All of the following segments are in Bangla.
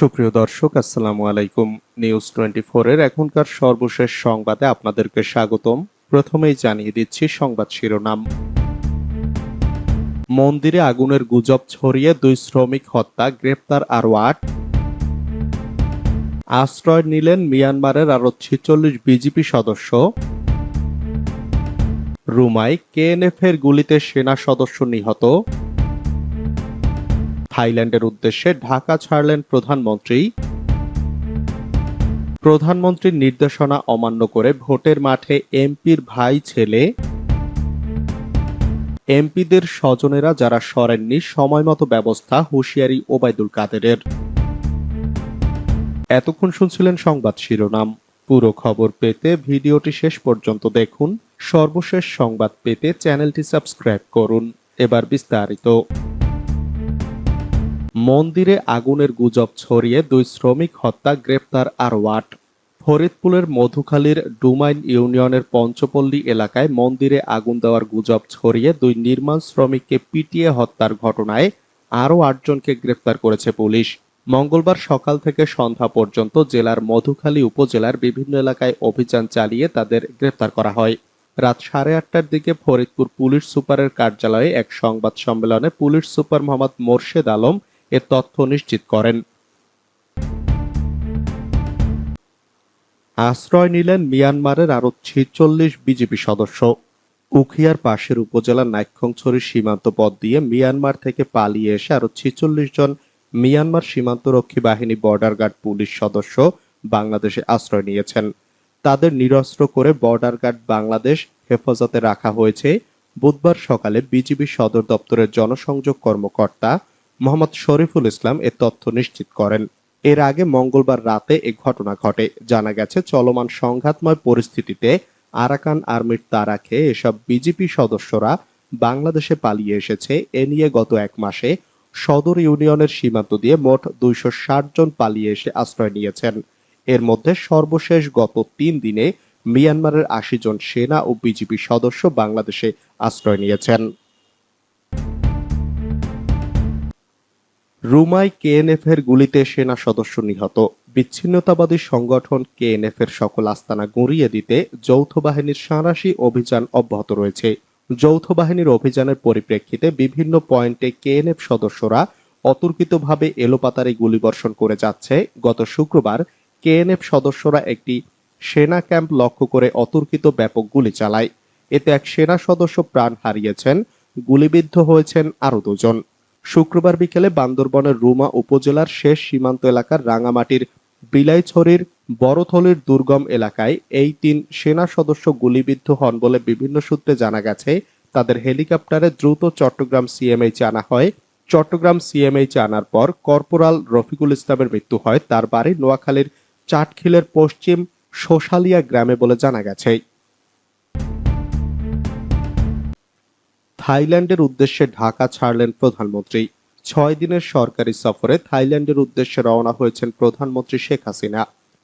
সুপ্রিয় দর্শক, আসসালামু আলাইকুম। নিউজ টোয়েন্টি এর এখনকার সর্বশেষ সংবাদে আপনাদেরকে স্বাগতম। প্রথমেই জানিয়ে দিচ্ছি সংবাদ শিরোনাম। মন্দিরে আগুনের গুজব ছড়িয়ে দুই শ্রমিক হত্যা, গ্রেপ্তার আরও আট। আশ্রয় নিলেন মিয়ানমারের আরও ছেচল্লিশ বিজেপি সদস্য। রুমাই কেএনএফ এর গুলিতে সেনা সদস্য নিহত। থাইল্যান্ডের উদ্দেশ্যে ঢাকা ছাড়লেন প্রধানমন্ত্রী। প্রধানমন্ত্রীর নির্দেশনা অমান্য করে ভোটের মাঠে এমপির ভাই ছেলে। এমপিদের স্বজনেরা যারা সরেননি সময়মতো ব্যবস্থা হুঁশিয়ারি ওবায়দুল কাদেরের। এতক্ষণ শুনছিলেন সংবাদ শিরোনাম। পুরো খবর পেতে ভিডিওটি শেষ পর্যন্ত দেখুন। সর্বশেষ সংবাদ পেতে চ্যানেলটি সাবস্ক্রাইব করুন। এবার বিস্তারিত। মন্দিরে আগুনের গুজব ছড়িয়ে দুই শ্রমিক হত্যা, গ্রেপ্তার আরও আট ফরিদপুরের মধুখালীর ডুমাইন ইউনিয়নের পঞ্চপল্লী এলাকায় মন্দিরে আগুন দেওয়ার গুজব ছড়িয়ে দুই নির্মাণ শ্রমিককে পিটিয়ে হত্যার ঘটনায় আরও আটজনকে গ্রেপ্তার করেছে পুলিশ। মঙ্গলবার সকাল থেকে সন্ধ্যা পর্যন্ত জেলার মধুখালী উপজেলার বিভিন্ন এলাকায় অভিযান চালিয়ে তাদের গ্রেপ্তার করা হয়। রাত সাড়ে আটটার দিকে ফরিদপুর পুলিশ সুপারের কার্যালয়ে এক সংবাদ সম্মেলনে পুলিশ সুপার মোহাম্মদ মোর্শেদ আলম এ তথ্য নিশ্চিত করেন। আশ্রয় নিলেন মিয়ানমারের আরও ছেচল্লিশ বিজেপি সদস্য। উখিয়ার পাশের উপজেলার নাইক্ষংছড়ি সীমান্ত পথ দিয়ে মিয়ানমার থেকে পালিয়ে এসে আরও ছেচল্লিশ জন মিয়ানমার সীমান্তরক্ষী বাহিনী বর্ডার গার্ড পুলিশ সদস্য বাংলাদেশে আশ্রয় নিয়েছেন। তাদের নিরস্ত্র করে বর্ডার গার্ড বাংলাদেশ হেফাজতে রাখা হয়েছে। বুধবার সকালে বিজিবি সদর দপ্তরের জনসংযোগ কর্মকর্তা মোহাম্মদ শরীফুল ইসলাম এ তথ্য নিশ্চিত করেন। এর আগে মঙ্গলবার রাতে এ ঘটনা ঘটে। জানা গেছে, চলমান সংঘাতময় পরিস্থিতিতে আরাকান আর্মির তারা খেয়ে এসব বিজেপি সদস্যরা বাংলাদেশে পালিয়ে এসেছে। এ নিয়ে গত এক মাসে সদর ইউনিয়নের সীমান্ত দিয়ে মোট দুইশো ষাট জন পালিয়ে এসে আশ্রয় নিয়েছেন। এর মধ্যে সর্বশেষ গত তিন দিনে মিয়ানমারের আশি জন সেনা ও বিজেপি সদস্য বাংলাদেশে আশ্রয় নিয়েছেন। রুমাই কেএনএফ এর গুলিতে সেনা সদস্য নিহত। বিচ্ছিন্নতাবাদী সংগঠন কেএনএফ এর সকল আস্তানা গুঁড়িয়ে দিতে যৌথ বাহিনীর সাঁড়াশি অভিযান অব্যাহত রয়েছে। যৌথ বাহিনীর অভিযানের পরিপ্রেক্ষিতে বিভিন্ন পয়েন্টে কেএনএফ সদস্যরা অতর্কিতভাবে এলোপাতারি গুলিবর্ষণ করে যাচ্ছে। গত শুক্রবার কেএনএফ সদস্যরা একটি সেনা ক্যাম্প লক্ষ্য করে অতর্কিত ব্যাপক গুলি চালায়। এতে এক সেনা সদস্য প্রাণ হারিয়েছেন। গুলিবিদ্ধ হয়েছেন আরও দুজন। শুক্রবার বিকেলে বান্দরবনের রুমা উপজেলার শেষ সীমান্ত এলাকার রাঙামাটির বিলাইছড়ির বড়থলির দুর্গম এলাকায় এই তিন সেনা সদস্য গুলিবিদ্ধ হন বলে বিভিন্ন সূত্রে জানা গেছে। তাদের হেলিকপ্টারে দ্রুত চট্টগ্রাম সিএমএইচে আনা হয়। চট্টগ্রাম সিএমএইচে আনার পর কর্পোরাল রফিকুল ইসলামের মৃত্যু হয়। তার বাড়ি নোয়াখালীর চাটখিলের পশ্চিম শোশালিয়া গ্রামে বলে জানা গেছে। থাইল্যান্ডের উদ্দেশ্যে ঢাকা ছাড়লেন প্রধানমন্ত্রী। ছয় দিনের সরকারি সফরে থাইল্যান্ডের উদ্দেশ্যে রওনা হয়েছেন প্রধানমন্ত্রী শেখ হাসিনা।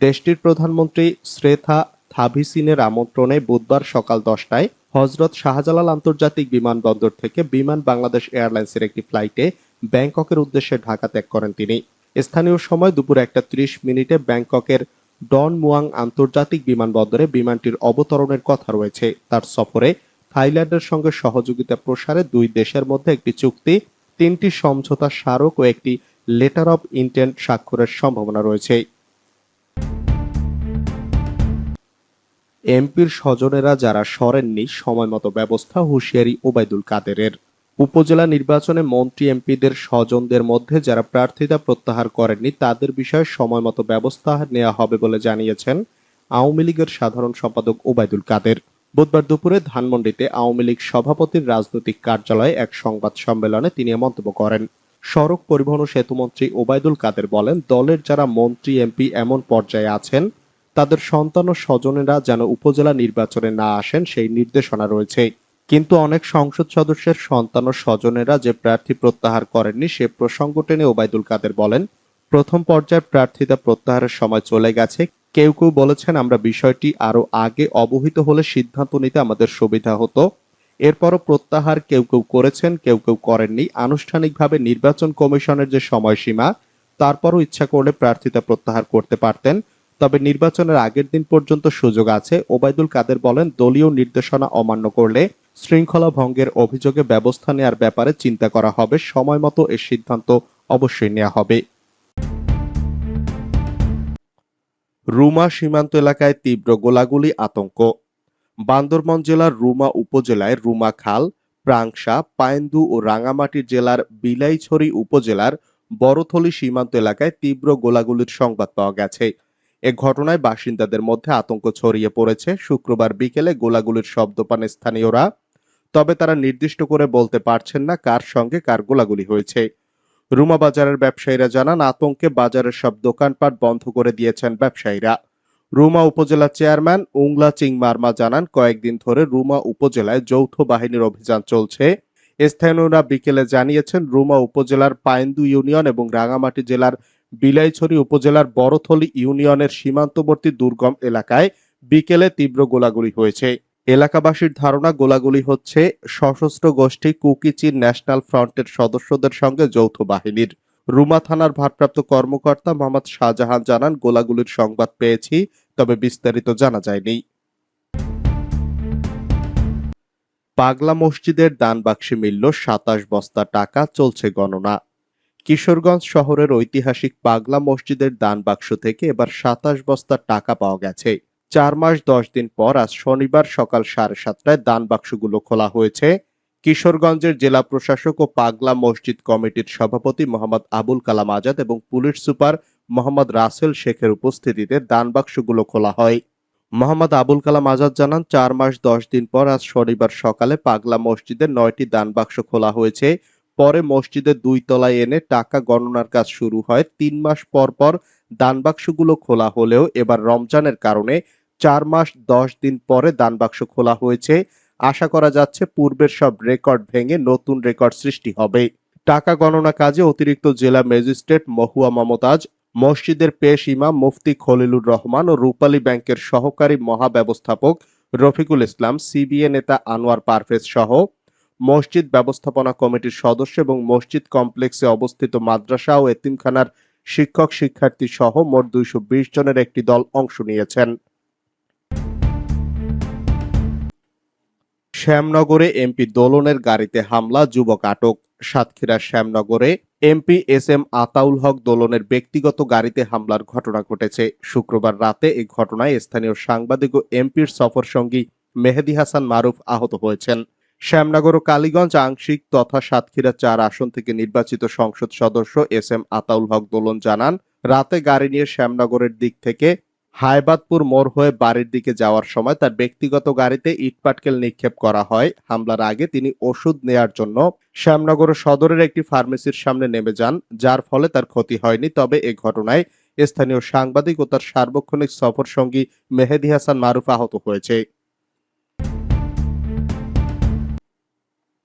দেশটির প্রধানমন্ত্রী শ্রেথা থাভিসিনের আমন্ত্রণে বুধবার সকাল দশটায় হজরত শাহজালাল আন্তর্জাতিক বিমানবন্দর থেকে বিমান বাংলাদেশ এয়ারলাইন্সের একটি ফ্লাইটে ব্যাংককের উদ্দেশ্যে ঢাকা ত্যাগ করেন তিনি। স্থানীয় সময় দুপুর একটা ত্রিশ মিনিটে ব্যাংককের ডন মুয়াং আন্তর্জাতিক বিমানবন্দরে বিমানটির অবতরণের কথা রয়েছে। তার সফরে থাইল্যান্ডের সঙ্গে সহযোগিতা প্রসারে দুই দেশের মধ্যে একটি চুক্তি, তিনটি সমঝোতা স্মারক ও একটি লেটার অব ইন্টেন্ট স্বাক্ষরের সম্ভাবনা রয়েছে। এমপির স্বজনেরা যারা সরেননি, সময়মতো ব্যবস্থা হুঁশিয়ারি ওবায়দুল কাদেরের। উপজেলা নির্বাচনে মন্ত্রী এমপিদের স্বজনদের মধ্যে যারা প্রার্থিতা প্রত্যাহার করেননি, তাদের বিষয়ে সময়মতো ব্যবস্থা নেওয়া হবে বলে জানিয়েছেন আওয়ামী লীগের সাধারণ সম্পাদক ওবায়দুল কাদের। বুধবার দুপুরে ধানমন্ডিতে আওয়ামী লীগ সভাপতির রাজনৈতিক কার্যালয়ে এক সংবাদ সম্মেলনে তিনি মন্তব্য করেন। সড়ক পরিবহন ও সেতুমন্ত্রী ওবায়দুল কাদের বলেন, দলের যারা মন্ত্রী, এমপি এমন পর্যায়ে আছেন, তাদের সন্তান ও স্বজনেরা যেন উপজেলা নির্বাচনে না আসেন সেই নির্দেশনা রয়েছে। কিন্তু অনেক সংসদ সদস্যের সন্তান ও স্বজনেরা যে প্রার্থী প্রত্যাহার করেননি, সে প্রসঙ্গ টেনে ওবায়দুল কাদের বলেন, প্রথম পর্যায়ের প্রার্থিতা প্রত্যাহারের সময় চলে গেছে কেউ কেউ বলেছেন আমরা বিষয়টি আরও আগে অবহিত হলে সিদ্ধান্ত নিতে আমাদের সুবিধা হতো। এরপরও প্রত্যাহার কেউ কেউ করেছেন, কেউ কেউ করেননি। আনুষ্ঠানিকভাবে নির্বাচন কমিশনের যে সময়সীমা, তারপরও ইচ্ছা করলে প্রার্থিতা প্রত্যাহার করতে পারতেন। তবে নির্বাচনের আগের দিন পর্যন্ত সুযোগ আছে। ওবায়দুল কাদের বলেন, দলীয় নির্দেশনা অমান্য করলে শৃঙ্খলা ভঙ্গের অভিযোগে ব্যবস্থা নেয়ার ব্যাপারে চিন্তা করা হবে। সময় মতো এর সিদ্ধান্ত অবশ্যই নেওয়া হবে। রুমা সীমান্ত এলাকায় তীব্র গোলাগুলি, আতঙ্ক। বান্দরবান জেলার রুমা উপজেলায় রুমা খাল, প্রাংশা পায়েন্দু ও রাঙামাটি জেলার বিলাইছড়ি উপজেলার বড়থলি সীমান্ত এলাকায় তীব্র গোলাগুলির সংবাদ পাওয়া গেছে। এ ঘটনায় বাসিন্দাদের মধ্যে আতঙ্ক ছড়িয়ে পড়েছে। শুক্রবার বিকেলে গোলাগুলির শব্দ পান স্থানীয়রা, তবে তারা নির্দিষ্ট করে বলতে পারছেন না কার সঙ্গে কার গোলাগুলি হয়েছে। রুমা বাজারের ব্যবসায়ীরা জানান, আতঙ্কে বাজারের সব দোকানপাট বন্ধ করে দিয়েছেন ব্যবসায়ীরা। রুমা উপজেলা চেয়ারম্যান উংলা চিং মার্মা জানান, কয়েকদিন ধরে রুমা উপজেলায় যৌথ বাহিনীর অভিযান চলছে। স্থানীয়রা বিকেলে জানিয়েছেন, রুমা উপজেলার পায়েন্দু ইউনিয়ন এবং রাঙামাটি জেলার বিলাইছড়ি উপজেলার বড়থলি ইউনিয়নের সীমান্তবর্তী দুর্গম এলাকায় বিকেলে তীব্র গোলাগুলি হয়েছে। এলাকাবাসীর ধারণা, গোলাগুলি হচ্ছে সশস্ত্র গোষ্ঠী কুকিচির ন্যাশনাল ফ্রন্টের সদস্যদের সঙ্গে যৌথ বাহিনীর। রুমা থানার ভারপ্রাপ্ত কর্মকর্তা মোহাম্মদ শাহজাহান জানান, গোলাগুলির সংবাদ পেয়েছি, তবে বিস্তারিত জানা যায়নি। পাগলা মসজিদের দান বাক্সে মিলল সাতাশ বস্তা টাকা, চলছে গণনা। কিশোরগঞ্জ শহরের ঐতিহাসিক পাগলা মসজিদের দান বাক্স থেকে এবার সাতাশ বস্তা টাকা পাওয়া গেছে। চার মাস দশ দিন পর আজ শনিবার সকাল সাড়ে সাতটায় দান বাক্সগুলো খোলা হয়েছে। কিশোরগঞ্জের জেলা প্রশাসক ও পাগলা মসজিদ কমিটির সভাপতি মোহাম্মদ আবুল কালাম আজাদ এবং পুলিশ সুপার মোহাম্মদ রাসেল শেখের উপস্থিতিতে দান বাক্সগুলো খোলা হয়। মোহাম্মদ আবুল কালাম আজাদ জানান, চার মাস দশ দিন পর আজ শনিবার সকালে পাগলা মসজিদের নয়টি দান বাক্স খোলা হয়েছে। পরে মসজিদের দুই তলায় এনে টাকা গণনার কাজ শুরু হয়। তিন মাস পর পর দান বাক্সগুলো খোলা হলেও এবার রমজানের কারণে চার মাস, দশ দিন পরে দান বাক্স খোলা হয়েছে। আশা করা যাচ্ছে পূর্বের সব রেকর্ড ভেঙে নতুন রেকর্ড সৃষ্টি হবে। টাকা গণনা কাজে অতিরিক্ত জেলা ম্যাজিস্ট্রেট মহুয়া মমতাজ, মসজিদের পেশ ইমাম মুফতি খলিলুর রহমান ও রূপালী ব্যাংকের সহকারী মহাব্যবস্থাপক রফিকুল ইসলাম, সিবিএ নেতা আনোয়ার পারভেজ সহ মসজিদ ব্যবস্থাপনা কমিটির সদস্য এবং মসজিদ কমপ্লেক্সে অবস্থিত মাদ্রাসা ও এতিমখানার শিক্ষক শিক্ষার্থী সহ মোট দুইশো বিশ জনের একটি দল অংশ নিয়েছেন। শ্যামনগরে এমপি দোলনের গাড়িতে হামলা, যুবক আটক। Satkhira শ্যামনগরে MP S M Ataul Haque দোলনের ব্যক্তিগত গাড়িতে হামলার ঘটনা ঘটেছে। শুক্রবার রাতে এই ঘটনায় স্থানীয় সাংবাদিক ও এমপির সফর সঙ্গী মেহেদি হাসান মারুফ আহত হয়েছেন। শ্যামনগর ও কালীগঞ্জ আংশিক তথা সাতক্ষীরা চার আসন থেকে নির্বাচিত সংসদ সদস্য এস এম আতাউল হক দোলন জানান, রাতে গাড়ি নিয়ে শ্যামনগরের দিক থেকে হায়বাদপুর মোড় হয়ে বাড়ির দিকে যাওয়ার সময় তার ব্যক্তিগত গাড়িতে ইটপাটকেল নিক্ষেপ করা হয়। হামলার আগে তিনি ওষুধ নেয়ার জন্য শ্যামনগর সদরের একটি ফার্মেসির সামনে নেমে যান, যার ফলে তার ক্ষতি হয়নি। তবে এ ঘটনায় স্থানীয় সাংবাদিক ও তার সার্বক্ষণিক সফর সঙ্গী মেহেদি হাসান মারুফ আহত হয়েছে।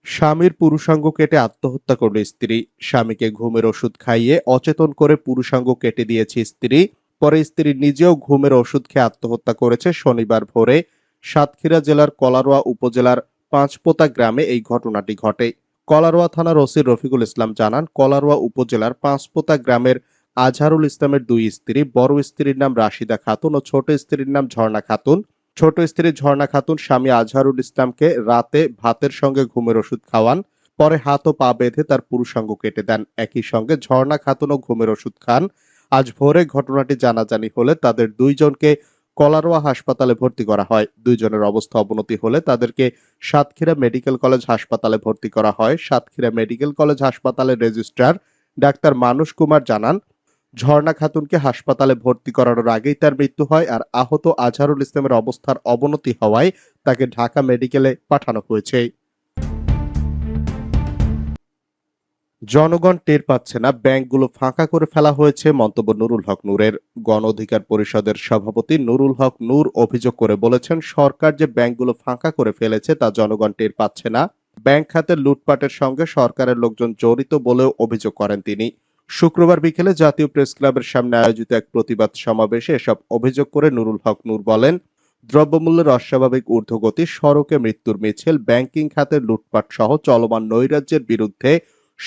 স্বামীর পুরুষাঙ্গ কেটে আত্মহত্যা করল স্ত্রী। স্বামীকে ঘুমের ওষুধ খাইয়ে অচেতন করে পুরুষাঙ্গ কেটে দিয়েছে স্ত্রী। পরে স্ত্রী নিজেও ঘুমের ওষুধ খেয়ে আত্মহত্যা করেছে। শনিবার ভোরে সাতক্ষীরা জেলার কলারোয়া উপজেলার পাঁচপোতা গ্রামে এই ঘটনাটি ঘটে। কলারোয়া থানার ওসি রফিকুল ইসলাম জানান, কলারোয়া উপজেলার পাঁচপোতা গ্রামের আজহারুল ইসলামের দুই স্ত্রী, বড় স্ত্রীর নাম রাশিদা খাতুন ও ছোট স্ত্রীর নাম ঝর্ণা খাতুন। ছোট স্ত্রী ঝর্ণা খাতুন স্বামী আজহারুল ইসলামকে রাতে ভাতের সঙ্গে ঘুমের ওষুধ খাওয়ান, পরে হাত ও পা বেঁধে তার পুরুষাঙ্গ কেটে দেন। একই সঙ্গে ঝর্ণা খাতুনও ঘুমের ওষুধ খান। আজ ভোরে ঘটনাটি জানাজানি হলে তাদের দুইজনকে কলারোয়া হাসপাতালে ভর্তি করা হয়। দুইজনের অবস্থা অবনতি হলে তাদেরকে সাতক্ষীরা মেডিকেল কলেজ হাসপাতালে ভর্তি করা হয়। সাতক্ষীরা মেডিকেল কলেজ হাসপাতালের রেজিস্ট্রার ডাক্তার মানুষ কুমার জানান, ঝর্ণা খাতুনকে হাসপাতালে ভর্তি করানোর আগেই তার মৃত্যু হয় আর আহত আজহারুল ইসলামের অবস্থার অবনতি হওয়ায় তাকে ঢাকা মেডিকেলে পাঠানো হয়েছে। জনগণ টের পাচ্ছে না, ব্যাংকগুলো ফাঁকা করে ফেলা হয়েছে, মন্তব্য নুরুল হক নূরের। গণ অধিকার পরিষদের সভাপতি নুরুল হক নূর অভিযোগ করে বলেছেন, সরকার যে ব্যাংকগুলো ফাঁকা করে ফেলেছে তা জনগণ টের পাচ্ছে না। ব্যাংক খাতের লুটপাটের সঙ্গে সরকারের লোকজন জড়িত বলেও অভিযোগ করেন তিনি। শুক্রবার বিকেলে জাতীয় প্রেস ক্লাবের সামনে আয়োজিত এক প্রতিবাদ সমাবেশে এসব অভিযোগ করে নুরুল হক নূর বলেন দ্রব্যমূল্যের অস্বাভাবিক ঊর্ধ্বগতি, সড়কে মৃত্যুর মিছিল, ব্যাংকিং খাতের লুটপাট সহ চলমান নৈরাজ্যের বিরুদ্ধে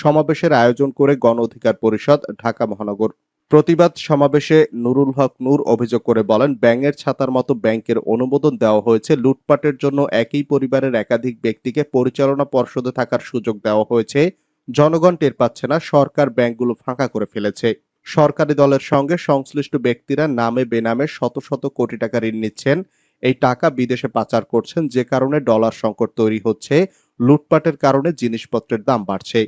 সমাবেশের আয়োজন করে গণ অধিকার পরিষদ ঢাকা মহানগর। প্রতিবাদ সমাবেশে নুরুল হক নূর অভিযোগ করে বলেন, ব্যাঙের ছাতার মতো ব্যাংকের অনুমোদন দেওয়া হয়েছে। লুটপাটের জন্য একই পরিবারের একাধিক ব্যক্তিকে পরিচালনা পর্ষদে থাকার সুযোগ দেওয়া হয়েছে। জনগণ টের পাচ্ছে না, সরকার ব্যাংকগুলো ফাঁকা করে ফেলেছে। সরকারি দলের সঙ্গে সংশ্লিষ্ট ব্যক্তিরা নামে বেনামে শত শত কোটি টাকা ঋণ নিচ্ছেন। এই টাকা বিদেশে পাচার করছেন, যে কারণে ডলার সংকট তৈরি হচ্ছে। লুটপাটের কারণে জিনিসপত্রের দাম বাড়ছে।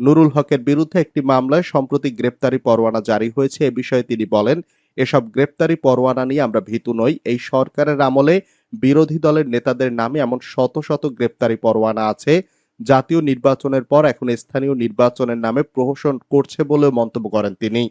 নুরুল হকের বিরুদ্ধে একটি মামলায় সম্প্রতি গ্রেপ্তারি পরোয়ানা জারি হয়েছে। এ বিষয়ে তিনি বলেন, এসব গ্রেপ্তারি পরোয়ানা নিয়ে আমরা ভীতু নই। এই সরকারের আমলে বিরোধী দলের নেতাদের নামে এমন শত শত গ্রেপ্তারি পরোয়ানা আছে। জাতীয় নির্বাচনের পর এখন স্থানীয় নির্বাচনের নামে প্রহসন করছে বলেও মন্তব্য করেন তিনি।